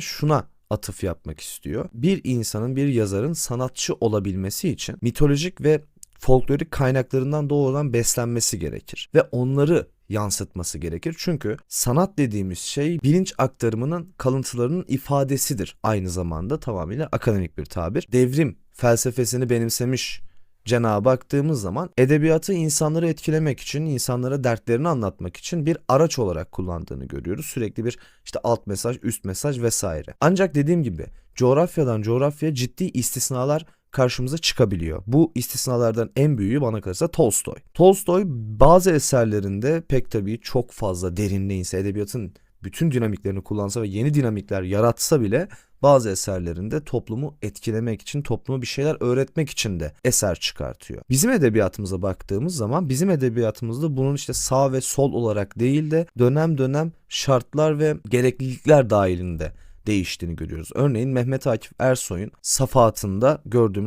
şuna atıf yapmak istiyor. Bir insanın, bir yazarın sanatçı olabilmesi için mitolojik ve folklorik kaynaklarından doğrudan beslenmesi gerekir ve onları yansıtması gerekir. Çünkü sanat dediğimiz şey bilinç aktarımının kalıntılarının ifadesidir. Aynı zamanda tamamıyla akademik bir tabir. Devrim felsefesini benimsemiş Cenab'a baktığımız zaman edebiyatı insanları etkilemek için, insanlara dertlerini anlatmak için bir araç olarak kullandığını görüyoruz. Sürekli bir işte alt mesaj, üst mesaj vesaire. Ancak dediğim gibi coğrafyadan coğrafyaya ciddi istisnalar karşımıza çıkabiliyor. Bu istisnalardan en büyüğü bana kalırsa Tolstoy. Tolstoy bazı eserlerinde pek tabii çok fazla derinine inse edebiyatın bütün dinamiklerini kullansa ve yeni dinamikler yaratsa bile bazı eserlerinde toplumu etkilemek için, topluma bir şeyler öğretmek için de eser çıkartıyor. Bizim edebiyatımıza baktığımız zaman bizim edebiyatımızda bunun işte sağ ve sol olarak değil de dönem dönem şartlar ve gereklilikler dahilinde değiştiğini görüyoruz. Örneğin Mehmet Akif Ersoy'un Safahat'ında gördüğümüz